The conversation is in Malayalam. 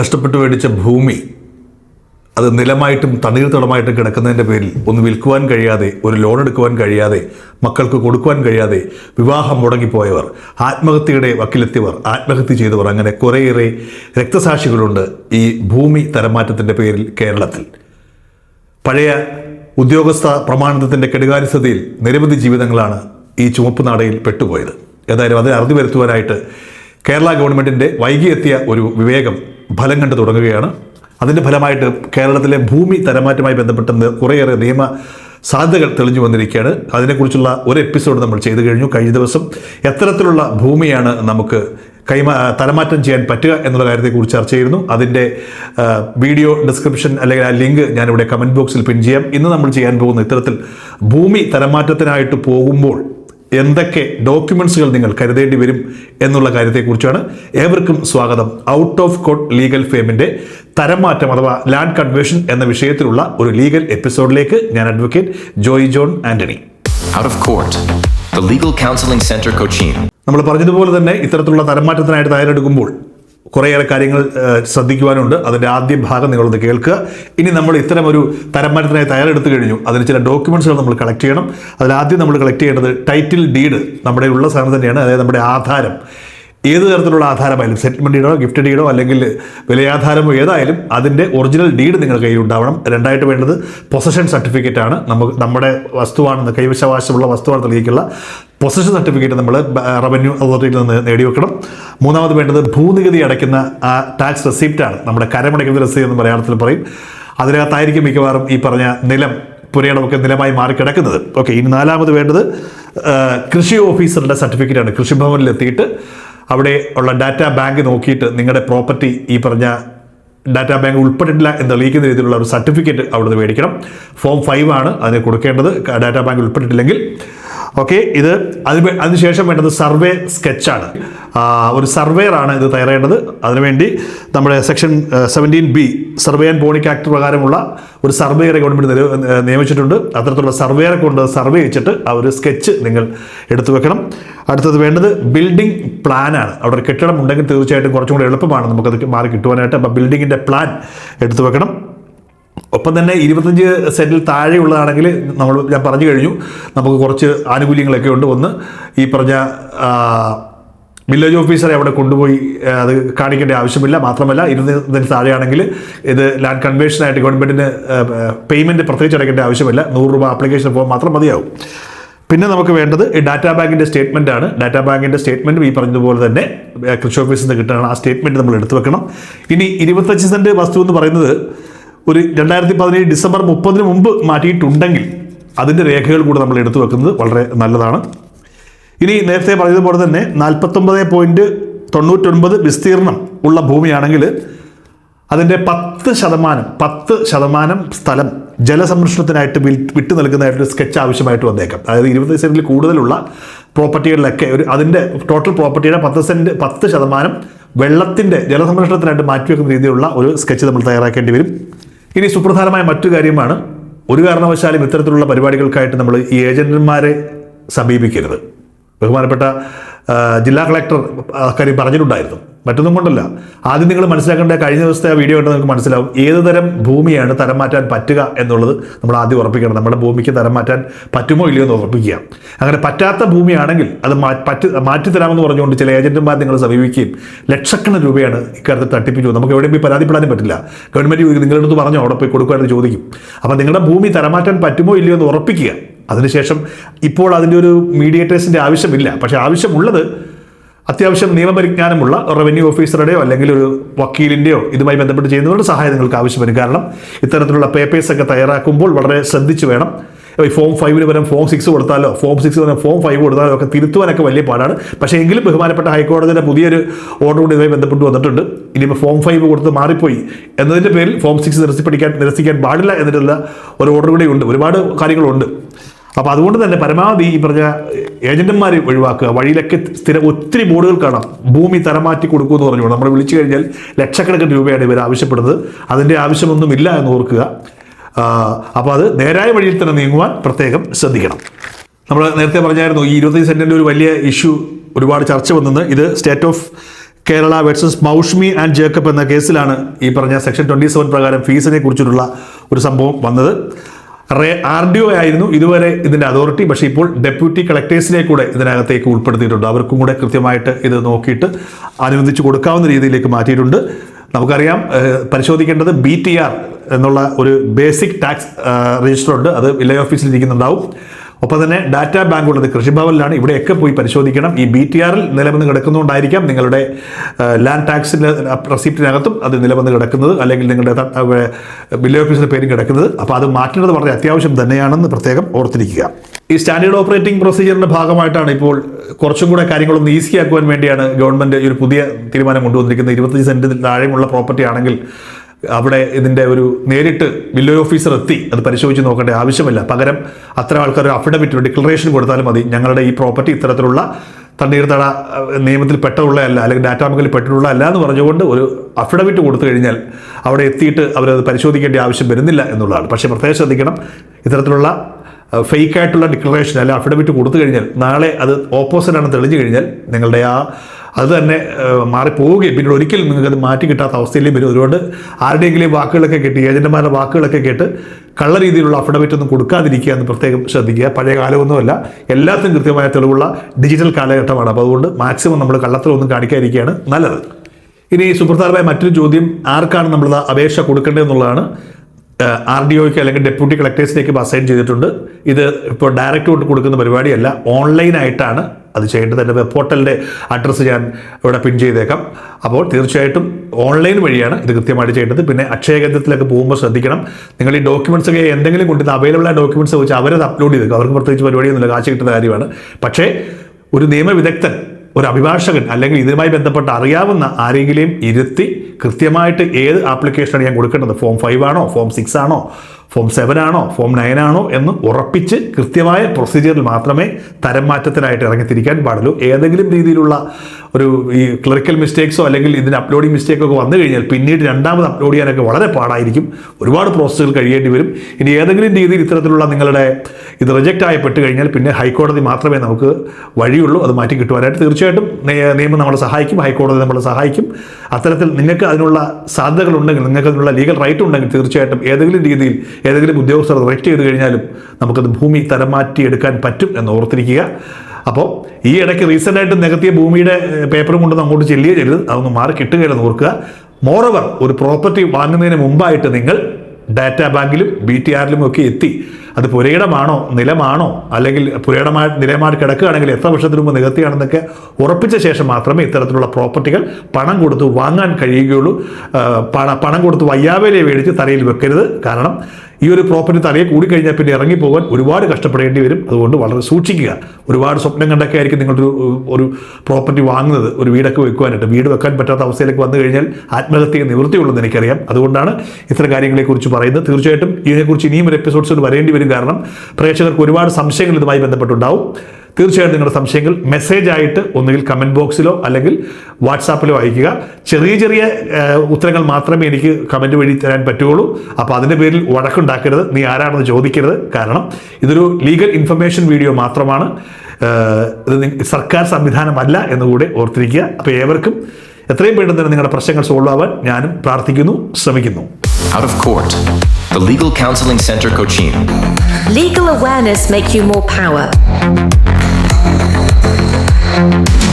കഷ്ടപ്പെട്ട് മേടിച്ച ഭൂമി അത് നിലമായിട്ടും തണ്ണീർത്തടമായിട്ടും കിടക്കുന്നതിന്റെ പേരിൽ ഒന്ന് വിൽക്കുവാൻ കഴിയാതെ ഒരു ലോൺ എടുക്കുവാൻ കഴിയാതെ മക്കൾക്ക് കൊടുക്കുവാൻ കഴിയാതെ വിവാഹം മുടങ്ങിപ്പോയവർ ആത്മഹത്യയുടെ വക്കിലെത്തിയവർ ആത്മഹത്യ ചെയ്തവർ അങ്ങനെ കുറേയേറെ രക്തസാക്ഷികളുണ്ട് ഈ ഭൂമി തരമാറ്റത്തിന്റെ പേരിൽ കേരളത്തിൽ. പഴയ ഉദ്യോഗസ്ഥ പ്രമാണത്തിന്റെ കെടുകാര്യസ്ഥതയിൽ നിരവധി ജീവിതങ്ങളാണ് ഈ ചുവപ്പ് നാടയിൽ പെട്ടുപോയത്. ഏതായാലും അതിനെ അറുതി വരുത്തുവാനായിട്ട് കേരള ഗവൺമെന്റിന്റെ വൈകിയെത്തിയ ഒരു വിവേകം ഫലം കണ്ടു തുടങ്ങുകയാണ്. അതിന്റെ ഫലമായിട്ട് കേരളത്തിലെ ഭൂമി തരമാറ്റമായി ബന്ധപ്പെട്ട കുറേയേറെ നിയമ സാധ്യതകൾ തെളിഞ്ഞു വന്നിരിക്കുകയാണ്. അതിനെക്കുറിച്ചുള്ള ഒരു എപ്പിസോഡ് നമ്മൾ ചെയ്തു കഴിഞ്ഞു. കഴിഞ്ഞ ദിവസം എത്തരത്തിലുള്ള ഭൂമിയാണ് നമുക്ക് കൈമാ തരമാറ്റം ചെയ്യാൻ പറ്റുക എന്നുള്ള കാര്യത്തെക്കുറിച്ച് ചർച്ച ചെയ്യുന്നു അതിന്റെ വീഡിയോ ഡിസ്ക്രിപ്ഷൻ അല്ലെങ്കിൽ ആ ലിങ്ക് ഞാനിവിടെ കമന്റ് ബോക്സിൽ പിൻ ചെയ്യാം. ഇന്ന് നമ്മൾ ചെയ്യാൻ പോകുന്ന ഇത്തരത്തിൽ ഭൂമി തരമാറ്റത്തിനായിട്ട് പോകുമ്പോൾ എന്തൊക്കെ ഡോക്യുമെൻസുകൾ നിങ്ങൾ കരുതേണ്ടി വരും എന്നുള്ള കാര്യത്തെക്കുറിച്ചാണ് ഏവർക്കും സ്വാഗതം ഔട്ട് ഓഫ് കോർട്ട് ലീഗൽ ഫെയിമിന്റെ തരംമാറ്റം അഥവാ ലാൻഡ് കൺവേഷൻ എന്ന വിഷയത്തിലുള്ള ഒരു ലീഗൽ എപ്പിസോഡിലേക്ക് ഞാൻ advocate Joy John Antony out of court Legal Counseling Center Cochin. നമ്മൾ പറഞ്ഞതുപോലെ തന്നെ ഇത്തരത്തിലുള്ള തരംമാറ്റത്തിനായിട്ട് തയ്യാറെടുക്കുമ്പോൾ കുറേയേറെ കാര്യങ്ങൾ ശ്രദ്ധിക്കുവാനുണ്ട്. അതിന്റെ ആദ്യ ഭാഗം നിങ്ങളൊന്ന് കേൾക്കുക. ഇനി നമ്മൾ ഇത്തരം ഒരു തരംമാറ്റത്തിനായി തയ്യാറെടുത്ത് കഴിഞ്ഞു. അതിന് ചില ഡോക്യുമെൻസുകൾ നമ്മൾ കളക്ട് ചെയ്യണം. അതിലാദ്യം നമ്മൾ കളക്ട് ചെയ്യേണ്ടത് ടൈറ്റിൽ ഡീഡ് നമ്മുടെ ഉള്ള സാധനം തന്നെയാണ്. അതായത് നമ്മുടെ ആധാരം. ഏത് തരത്തിലുള്ള ആധാരമായാലും സെറ്റിൽമെന്റ് ഡീഡോ ഗിഫ്റ്റ് ഡീഡോ അല്ലെങ്കിൽ വിലയാധാരമോ ഏതായാലും അതിന്റെ ഒറിജിനൽ ഡീഡ് നിങ്ങളുടെ കയ്യിൽ ഉണ്ടാവണം. രണ്ടായിട്ട് വേണ്ടത് പൊസഷൻ സർട്ടിഫിക്കറ്റ് ആണ്. നമുക്ക് നമ്മുടെ വസ്തുവാണെന്ന് കൈവശാവകാശമുള്ള വസ്തുവാണ് തെളിയിക്കുള്ള പൊസഷൻ സർട്ടിഫിക്കറ്റ് നമ്മൾ റവന്യൂ അതോറിറ്റിയിൽ നിന്ന് നേടിവെക്കണം. മൂന്നാമത് വേണ്ടത് ഭൂനികുതി അടയ്ക്കുന്ന ആ ടാക്സ് റെസിപ്റ്റാണ് നമ്മുടെ കരമടയ്ക്കുന്ന റെസിപ്റ്റ് എന്ന് മലയാളത്തിൽ പറയും. അതിനകത്തായിരിക്കും മിക്കവാറും ഈ പറഞ്ഞ നിലം പുരയിടമൊക്കെ നിലമായി മാറിക്കിടക്കുന്നത്. ഓക്കെ ഇനി നാലാമത് വേണ്ടത് കൃഷി ഓഫീസറുടെ സർട്ടിഫിക്കറ്റാണ് കൃഷിഭവനിൽ എത്തിയിട്ട് അവിടെ ഉള്ള ഡാറ്റ ബാങ്ക് നോക്കിയിട്ട് നിങ്ങളുടെ പ്രോപ്പർട്ടി ഈ പറഞ്ഞ ഡാറ്റാ ബാങ്ക് ഉൾപ്പെട്ടിട്ടില്ല എന്ന് തെളിയിക്കുന്ന രീതിയിലുള്ള ഒരു സർട്ടിഫിക്കറ്റ് അവിടുന്ന് മേടിക്കണം. ഫോം ഫൈവ് ആണ് അതിന് കൊടുക്കേണ്ടത്. ഡാറ്റാ ബാങ്ക് ഉൾപ്പെട്ടിട്ടില്ലെങ്കിൽ ഓക്കെ ഇത് അതിന് അതിനുശേഷം വേണ്ടത് സർവേ സ്കെച്ചാണ് ഒരു സർവേയർ ആണ് ഇത് തയ്യാറേണ്ടത്. അതിനുവേണ്ടി നമ്മുടെ section seventeen B survey and പോണിക് act പ്രകാരമുള്ള ഒരു സർവേയറെ ഗവൺമെന്റ് നിയമിച്ചിട്ടുണ്ട്. അത്തരത്തിലുള്ള സർവേയറെ കൊണ്ട് സർവേ വെച്ചിട്ട് ആ ഒരു സ്കെച്ച് നിങ്ങൾ എടുത്തു വെക്കണം. അടുത്തത് വേണ്ടത് ബിൽഡിംഗ് പ്ലാനാണ് അവിടെ ഒരു കെട്ടിടം ഉണ്ടെങ്കിൽ തീർച്ചയായിട്ടും കുറച്ചും കൂടി എളുപ്പമാണ് നമുക്കത് മാറി കിട്ടുവാനായിട്ട്. അപ്പോൾ ബിൽഡിങ്ങിന്റെ പ്ലാൻ എടുത്തു വെക്കണം. ഒപ്പം തന്നെ ഇരുപത്തഞ്ച് സെന്റിൽ താഴെയുള്ളതാണെങ്കിൽ നമ്മൾ ഞാൻ പറഞ്ഞു കഴിഞ്ഞു. നമുക്ക് കുറച്ച് ആനുകൂല്യങ്ങളൊക്കെ ഉണ്ട്. ഒന്ന് ഈ പറഞ്ഞ വില്ലേജ് ഓഫീസറെ അവിടെ കൊണ്ടുപോയി അത് കാണിക്കേണ്ട ആവശ്യമില്ല. മാത്രമല്ല ഇരുപതിന് താഴെയാണെങ്കിൽ ഇത് ലാൻഡ് കൺവേഷനായിട്ട് ഗവൺമെന്റിന് പേയ്മെന്റ് പ്രത്യേകിച്ച് അടയ്ക്കേണ്ട ആവശ്യമില്ല. നൂറ് രൂപ ആപ്ലിക്കേഷൻ ഫോം മാത്രം മതിയാവും. പിന്നെ നമുക്ക് വേണ്ടത് ഈ ഡാറ്റാ ബാങ്കിന്റെ സ്റ്റേറ്റ്മെന്റ് ആണ്. ഡാറ്റാ ബാങ്കിന്റെ സ്റ്റേറ്റ്മെന്റും ഈ പറഞ്ഞതുപോലെ തന്നെ കൃഷി ഓഫീസിൽ നിന്ന് കിട്ടുകയാണ് ആ സ്റ്റേറ്റ്മെന്റ് നമ്മൾ എടുത്തു വെക്കണം. ഇനി ഇരുപത്തഞ്ച് സെന്റ് വസ്തു എന്ന് പറയുന്നത് ഒരു രണ്ടായിരത്തി പതിനേഴ് ഡിസംബർ മുപ്പതിന് മുമ്പ് മാറ്റിയിട്ടുണ്ടെങ്കിൽ അതിന്റെ രേഖകൾ കൂടെ നമ്മൾ എടുത്തു വെക്കുന്നത് വളരെ നല്ലതാണ്. ഇനി നേരത്തെ പറഞ്ഞതുപോലെ തന്നെ നാൽപ്പത്തൊമ്പത് പോയിന്റ് തൊണ്ണൂറ്റൊൻപത് വിസ്തീർണം ഉള്ള ഭൂമിയാണെങ്കിൽ അതിന്റെ പത്ത് ശതമാനം പത്ത് ശതമാനം സ്ഥലം ജലസംരക്ഷണത്തിനായിട്ട് വിട്ടു നൽകുന്നതായിട്ടൊരു സ്കെച്ച് ആവശ്യമായിട്ട് വന്നേക്കാം. അതായത് ഇരുപത് സെന്റിൽ കൂടുതലുള്ള പ്രോപ്പർട്ടികളിലൊക്കെ ഒരു അതിന്റെ ടോട്ടൽ പ്രോപ്പർട്ടിയുടെ പത്ത് സെന്റ് പത്ത് ശതമാനം വെള്ളത്തിന്റെ ജലസംരക്ഷണത്തിനായിട്ട് മാറ്റിവെക്കുന്ന രീതിയിലുള്ള ഒരു സ്കെച്ച് നമ്മൾ തയ്യാറാക്കേണ്ടി വരും. ഇനി സുപ്രധാനമായ മറ്റു കാര്യമാണ്. ഒരു കാരണവശാലും ഇത്തരത്തിലുള്ള പരിപാടികൾക്കായിട്ട് നമ്മൾ ഈ ഏജന്റുമാരെ സമീപിക്കരുത്. ബഹുമാനപ്പെട്ട ജില്ലാ കളക്ടർ അക്കാര്യം പറഞ്ഞിട്ടുണ്ടായിരുന്നു. മറ്റൊന്നും കൊണ്ടല്ല. ആദ്യം നിങ്ങൾ മനസ്സിലാക്കേണ്ട കഴിഞ്ഞ ദിവസത്തെ ആ വീഡിയോ കണ്ട് നിങ്ങൾക്ക് മനസ്സിലാവും. ഏത് തരം ഭൂമിയാണ് തരം മാറ്റാൻ പറ്റുക എന്നുള്ളത് നമ്മൾ ആദ്യം ഉറപ്പിക്കണം. നമ്മുടെ ഭൂമിക്ക് തരം മാറ്റാൻ പറ്റുമോ ഇല്ലയോ എന്ന് ഉറപ്പിക്കുക. അങ്ങനെ പറ്റാത്ത ഭൂമിയാണെങ്കിൽ അത് പറ്റി മാറ്റിത്തരാമെന്ന് പറഞ്ഞുകൊണ്ട് ചില ഏജന്റുമാർ നിങ്ങൾ സമീപിക്കുകയും ലക്ഷക്കണക്കിന് രൂപയാണ് ഇക്കാര്യത്തിൽ തട്ടിപ്പിച്ചു. നമുക്ക് എവിടെയും പോയി പരാതിപ്പെടാനും പറ്റില്ല. ഗവൺമെന്റ് ചോദിക്കും നിങ്ങളുടെ അടുത്ത് പറഞ്ഞോ? അവിടെ പോയി കൊടുക്കുവാനെന്ന് ചോദിക്കും. അപ്പം നിങ്ങളുടെ ഭൂമി തരം മാറ്റാൻ പറ്റുമോ ഇല്ലയോ എന്ന് ഉറപ്പിക്കുക. അതിനുശേഷം ഇപ്പോൾ അതിന്റെ ഒരു മീഡിയേറ്റേഴ്സിന്റെ ആവശ്യമില്ല. പക്ഷേ ആവശ്യമുള്ളത് അത്യാവശ്യം നിയമപരിജ്ഞാനമുള്ള റവന്യൂ ഓഫീസറുടെയോ അല്ലെങ്കിൽ ഒരു വക്കീലിന്റെയോ ഇതുമായി ബന്ധപ്പെട്ട് ചെയ്യുന്നവരുടെ സഹായം നിങ്ങൾക്ക് ആവശ്യം വരും. കാരണം ഇത്തരത്തിലുള്ള പേപ്പേഴ്സ് ഒക്കെ തയ്യാറാക്കുമ്പോൾ വളരെ ശ്രദ്ധിച്ചു വേണം. ഈ ഫോം ഫൈവിന് പകരം ഫോം സിക്സ് കൊടുത്താലോ ഫോം സിക്സ് പകരം ഫോം ഫൈവ് കൊടുത്താലോ ഒക്കെ തിരുത്തുവാനൊക്കെ വലിയ പാടാണ്. പക്ഷേ എങ്കിലും ബഹുമാനപ്പെട്ട ഹൈക്കോടതിയുടെ പുതിയൊരു ഓർഡർ കൂടി ഇതുമായി ബന്ധപ്പെട്ട് വന്നിട്ടുണ്ട്. ഇനിയിപ്പോൾ ഫോം ഫൈവ് കൊടുത്ത് മാറിപ്പോയി എന്നതിന്റെ പേരിൽ ഫോം സിക്സ് നിരസിപ്പിടിക്കാൻ നിരസിക്കാൻ പാടില്ല എന്നിട്ടുള്ള ഒരു ഓർഡർ കൂടി ഉണ്ട്. ഒരുപാട് കാര്യങ്ങളുണ്ട്. അപ്പോൾ അതുകൊണ്ട് തന്നെ പരമാവധി ഈ പറഞ്ഞ ഏജന്റുമാരെ ഒഴിവാക്കുക. വഴിയിലൊക്കെ സ്ഥിര ഒത്തിരി ബോർഡുകൾ കാണാം. ഭൂമി തരമാറ്റി കൊടുക്കൂ എന്ന് പറഞ്ഞു നമ്മൾ വിളിച്ചു കഴിഞ്ഞാൽ ലക്ഷക്കണക്കിന് രൂപയാണ് ഇവർ ആവശ്യപ്പെടുന്നത്. അതിന്റെ ആവശ്യമൊന്നുമില്ല എന്ന് ഓർക്കുക. അപ്പോൾ അത് നേരായ വഴിയിൽ തന്നെ നീങ്ങുവാൻ പ്രത്യേകം ശ്രദ്ധിക്കണം. നമ്മൾ നേരത്തെ പറഞ്ഞായിരുന്നു ഈ ഇരുപത്തഞ്ച് സെന്റിന്റെ ഒരു വലിയ ഇഷ്യൂ ഒരുപാട് ചർച്ച വന്നത് ഇത് state of Kerala versus Moushmi and Jacob എന്ന കേസിലാണ് ഈ പറഞ്ഞ സെക്ഷൻ ട്വന്റി സെവൻ പ്രകാരം ഫീസിനെ കുറിച്ചിട്ടുള്ള ഒരു സംഭവം വന്നത്. ആർ ഡി ഒ ആയിരുന്നു ഇതുവരെ ഇതിന്റെ അതോറിറ്റി പക്ഷേ ഇപ്പോൾ ഡെപ്യൂട്ടി കളക്ടേഴ്സിനെ കൂടെ ഇതിനകത്തേക്ക് ഉൾപ്പെടുത്തിയിട്ടുണ്ട്. അവർക്കും കൂടെ കൃത്യമായിട്ട് ഇത് നോക്കിയിട്ട് അനുവദിച്ചു കൊടുക്കാവുന്ന രീതിയിലേക്ക് മാറ്റിയിട്ടുണ്ട്. നമുക്കറിയാം പരിശോധിക്കേണ്ടത് ബി ടി ആർ എന്നുള്ള ഒരു ബേസിക് ടാക്സ് രജിസ്റ്റർ ഉണ്ട് അത് വില്ലേജ് ഓഫീസിൽ ഇരിക്കുന്നുണ്ടാവും. ഒപ്പം തന്നെ ഡാറ്റാ ബാങ്ക് ഉള്ളത് കൃഷിഭവനിലാണ്. ഇവിടെയൊക്കെ പോയി പരിശോധിക്കണം. ഈ ബി ടി ആറിൽ നിലനിന്ന് കിടക്കുന്നതുകൊണ്ടായിരിക്കാം നിങ്ങളുടെ ലാൻഡ് ടാക്സിന്റെ റെസിപ്റ്റിനകത്തും അത് നിലനിന്ന് കിടക്കുന്നത് അല്ലെങ്കിൽ നിങ്ങളുടെ ബില്ല് ഓഫീസിന്റെ പേരും കിടക്കുന്നത്. അപ്പോൾ അത് മാറ്റേണ്ടത് വളരെ അത്യാവശ്യം തന്നെയാണെന്ന് പ്രത്യേകം ഓർത്തിരിക്കുക. ഈ സ്റ്റാൻഡേർഡ് ഓപ്പറേറ്റിംഗ് പ്രൊസീജിയറിന്റെ ഭാഗമായിട്ടാണ് ഇപ്പോൾ കുറച്ചും കൂടെ കാര്യങ്ങളൊന്ന് ഈസിയാക്കുവാൻ വേണ്ടിയാണ് ഗവൺമെന്റ് ഒരു പുതിയ തീരുമാനം കൊണ്ടുവന്നിരിക്കുന്നത്. ഇരുപത്തഞ്ച് സെന്റിന് താഴെയുള്ള പ്രോപ്പർട്ടി ആണെങ്കിൽ അവിടെ ഇതിന്റെ ഒരു നേരിട്ട് വില്ലേജ് ഓഫീസർ എത്തി. അത് പരിശോധിച്ച് നോക്കേണ്ട ആവശ്യമില്ല. പകരം അത്ര ആൾക്കാർ ഒരു അഫിഡവിറ്റ് ഡിക്ലറേഷൻ കൊടുത്താലും മതി. ഞങ്ങളുടെ ഈ പ്രോപ്പർട്ടി ഇത്തരത്തിലുള്ള തണ്ണീർത്തട നിയമത്തിൽ പെട്ടുള്ളതല്ല അല്ലെങ്കിൽ ഡാറ്റാ ബാങ്കിൽ പെട്ടിട്ടുള്ളതല്ല എന്ന് പറഞ്ഞുകൊണ്ട് ഒരു അഫിഡവിറ്റ് കൊടുത്തു കഴിഞ്ഞാൽ അവിടെ എത്തിയിട്ട് അവരത് പരിശോധിക്കേണ്ട ആവശ്യം വരുന്നില്ല എന്നുള്ളതാണ്. പക്ഷേ പ്രത്യേകം ശ്രദ്ധിക്കണം ഇത്തരത്തിലുള്ള ഫേക്കായിട്ടുള്ള ഡിക്ലറേഷൻ അല്ല അഫിഡവിറ്റ് കൊടുത്തു കഴിഞ്ഞാൽ നാളെ അത് ഓപ്പോസിറ്റ് ആണെന്ന് തെളിഞ്ഞു കഴിഞ്ഞാൽ നിങ്ങളുടെ ആ അത് തന്നെ മാറിപ്പോവുകയും പിന്നീട് ഒരിക്കലും നിങ്ങൾക്ക് അത് മാറ്റി കിട്ടാത്ത അവസ്ഥയിലും വരും. അതുകൊണ്ട് ആരുടെയെങ്കിലും വാക്കുകളൊക്കെ കേട്ട് ഏജന്റുമാരുടെ വാക്കുകളൊക്കെ കേട്ട് കള്ള രീതിയിലുള്ള അഫിഡവിറ്റ് ഒന്നും കൊടുക്കാതിരിക്കുക എന്ന് പ്രത്യേകം ശ്രദ്ധിക്കുക. പഴയ കാലമൊന്നുമല്ല എല്ലാത്തിനും കൃത്യമായ തെളിവുള്ള ഡിജിറ്റൽ കാലഘട്ടമാണ്. അപ്പോൾ അതുകൊണ്ട് മാക്സിമം നമ്മൾ കള്ളത്തിലൊന്നും കാണിക്കാതിരിക്കുകയാണ് നല്ലത്. ഇനി സുപ്രധാനമായ മറ്റൊരു ചോദ്യം ആർക്കാണ് നമ്മൾ അപേക്ഷ കൊടുക്കേണ്ടതെന്നുള്ളതാണ് ആർ ഡി ഒക്ക് അല്ലെങ്കിൽ ഡെപ്യൂട്ടി കളക്ടേഴ്സിലേക്ക് അസൈൻ ചെയ്തിട്ടുണ്ട്. ഇത് ഇപ്പോൾ ഡയറക്റ്റ് കൊണ്ട് കൊടുക്കുന്ന പരിപാടിയല്ല ഓൺലൈനായിട്ടാണ് അത് ചെയ്യേണ്ടത് എന്റെ വെബ് പോർട്ടലിന്റെ അഡ്രസ്സ് ഞാൻ ഇവിടെ പിൻ ചെയ്തേക്കാം. അപ്പോൾ തീർച്ചയായിട്ടും ഓൺലൈൻ വഴിയാണ് ഇത് കൃത്യമായിട്ട് ചെയ്യേണ്ടത്. പിന്നെ അക്ഷയ കേന്ദ്രത്തിലൊക്കെ പോകുമ്പോൾ ശ്രദ്ധിക്കണം. നിങ്ങൾ ഈ ഡോക്യുമെന്റ്സ് ഒക്കെ എന്തെങ്കിലും കൊണ്ടുവന്ന അവൈലബിൾ ആയ വെച്ച് അവരത് അപ്ലോഡ് ചെയ്തേക്കും അവർക്ക് പ്രത്യേകിച്ച് പരിപാടിയൊന്നുമില്ല കാശ് കിട്ടുന്ന കാര്യമാണ്. പക്ഷേ ഒരു നിയമവിദഗ്ധൻ ഒരു അഭിഭാഷകൻ അല്ലെങ്കിൽ ഇതുമായി ബന്ധപ്പെട്ട് അറിയാവുന്ന ആരെങ്കിലും ഇരുത്തി കൃത്യമായിട്ട് ഏത് ആപ്ലിക്കേഷനാണ് ഞാൻ കൊടുക്കേണ്ടത്? ഫോം ഫൈവ് ആണോ? ഫോം സിക്സ് ആണോ? ഫോം സെവൻ ആണോ ഫോം നയൻ ആണോ എന്ന് ഉറപ്പിച്ച് കൃത്യമായ പ്രൊസീജിയറിൽ മാത്രമേ തരം മാറ്റത്തിനായിട്ട് ഇറങ്ങിത്തിരിക്കാൻ പാടുള്ളൂ. ഏതെങ്കിലും രീതിയിലുള്ള ഒരു ഈ ക്ലറിക്കൽ മിസ്റ്റേക്സോ അല്ലെങ്കിൽ ഇതിന് അപ്ലോഡിംഗ് മിസ്റ്റേക്കോ ഒക്കെ വന്നു കഴിഞ്ഞാൽ പിന്നീട് രണ്ടാമത് അപ്ലോഡ് ചെയ്യാനൊക്കെ വളരെ പാടായിരിക്കും. ഒരുപാട് പ്രോസസ്സുകൾ കഴിയേണ്ടി വരും. ഇനി ഏതെങ്കിലും രീതിയിൽ ഇത്തരത്തിലുള്ള നിങ്ങളുടെ ഇത് റിജക്റ്റ് ആയപ്പെട്ട് കഴിഞ്ഞാൽ പിന്നെ ഹൈക്കോടതി മാത്രമേ നമുക്ക് വഴിയുള്ളൂ. അത് മാറ്റി കിട്ടുവാനായിട്ട് തീർച്ചയായിട്ടും നിയമം നമ്മളെ സഹായിക്കും. ഹൈക്കോടതി നമ്മളെ സഹായിക്കും. അത്തരത്തിൽ നിങ്ങൾക്ക് അതിനുള്ള സാധ്യതകളുണ്ടെങ്കിൽ നിങ്ങൾക്ക് അതിനുള്ള ലീഗൽ റൈറ്റ് ഉണ്ടെങ്കിൽ തീർച്ചയായിട്ടും ഏതെങ്കിലും രീതിയിൽ ഏതെങ്കിലും ഉദ്യോഗസ്ഥർ റെക്റ്റ് ചെയ്ത് കഴിഞ്ഞാലും നമുക്കത് ഭൂമി തരം മാറ്റിയെടുക്കാൻ പറ്റും എന്ന് ഓർത്തിരിക്കുക. അപ്പോൾ ഈ ഇടയ്ക്ക് റീസെന്റ് ആയിട്ട് നികത്തിയ ഭൂമിയുടെ പേപ്പറും കൊണ്ടൊന്നും അങ്ങോട്ട് ചെല്ലുകയോ ചെയ്യരുത്. അതൊന്ന് മാറി കിട്ടുകയില്ലെന്ന് ഓർക്കുക. മോറോവർ ഒരു പ്രോപ്പർട്ടി വാങ്ങുന്നതിന് മുമ്പായിട്ട് നിങ്ങൾ ഡാറ്റാ ബാങ്കിലും ബി ടി ആറിലും ഒക്കെ എത്തി. അത് പുരയിടമാണോ നിലമാണോ അല്ലെങ്കിൽ പുരയിടമായി നിലമായി കിടക്കുകയാണെങ്കിൽ എത്ര വർഷത്തിന് മുമ്പ് നികത്തിയാണെന്നൊക്കെ ഉറപ്പിച്ച ശേഷം മാത്രമേ ഇത്തരത്തിലുള്ള പ്രോപ്പർട്ടികൾ പണം കൊടുത്ത് വാങ്ങാൻ കഴിയുകയുള്ളൂ. ആ, പണം കൊടുത്ത് വയ്യാവേലയെ മേടിച്ച് തലയിൽ വെക്കരുത്. കാരണം ഈ ഒരു പ്രോപ്പർട്ടി തലയെ കൂടിക്കഴിഞ്ഞാൽ പിന്നെ ഇറങ്ങിപ്പോകാൻ ഒരുപാട് കഷ്ടപ്പെടേണ്ടി വരും. അതുകൊണ്ട് വളരെ സൂക്ഷിക്കുക. ഒരുപാട് സ്വപ്നം കണ്ടൊക്കെ ആയിരിക്കും നിങ്ങളൊരു ഒരു പ്രോപ്പർട്ടി വാങ്ങുന്നത് ഒരു വീടൊക്കെ വെക്കുവാനായിട്ട്. വീട് വെക്കാൻ പറ്റാത്ത അവസ്ഥയിലേക്ക് വന്നു കഴിഞ്ഞാൽ ആത്മഹത്യ നിവൃത്തിയുള്ളതെന്ന് എനിക്കറിയാം. അതുകൊണ്ടാണ് ഇത്തരം കാര്യങ്ങളെക്കുറിച്ച് പറയുന്നത്. തീർച്ചയായിട്ടും ഇതിനെക്കുറിച്ച് ഇനിയും ഒരു എപ്പിസോഡ്സ് വരേണ്ടി വരും കാരണം പ്രേക്ഷകർക്ക് ഒരുപാട് സംശയങ്ങൾ ഇതുമായി ബന്ധപ്പെട്ടുണ്ടാവും. തീർച്ചയായിട്ടും നിങ്ങളുടെ സംശയങ്ങൾ മെസ്സേജ് ആയിട്ട് ഒന്നുകിൽ കമന്റ് ബോക്സിലോ അല്ലെങ്കിൽ വാട്സാപ്പിലോ അയക്കുക ചെറിയ ചെറിയ ഉത്തരങ്ങൾ മാത്രമേ എനിക്ക് കമന്റ് വഴി തരാൻ പറ്റുകയുള്ളൂ അപ്പോൾ അതിന്റെ പേരിൽ വഴക്കുണ്ടാക്കരുത് നീ ആരാണെന്ന് ചോദിക്കരുത് കാരണം ഇതൊരു ലീഗൽ ഇൻഫർമേഷൻ വീഡിയോ മാത്രമാണ് ഇത് സർക്കാർ സംവിധാനമല്ല എന്നുകൂടെ ഓർത്തിരിക്കുക അപ്പോൾ ഏവർക്കും എത്രയും പെട്ടെന്ന് തന്നെ നിങ്ങളുടെ പ്രശ്നങ്ങൾ സോൾവ് ആവാൻ ഞാനും പ്രാർത്ഥിക്കുന്നു ശ്രമിക്കുന്നു Out of court. The Legal Counseling Center Cochin. Legal awareness make you more power. Thank you.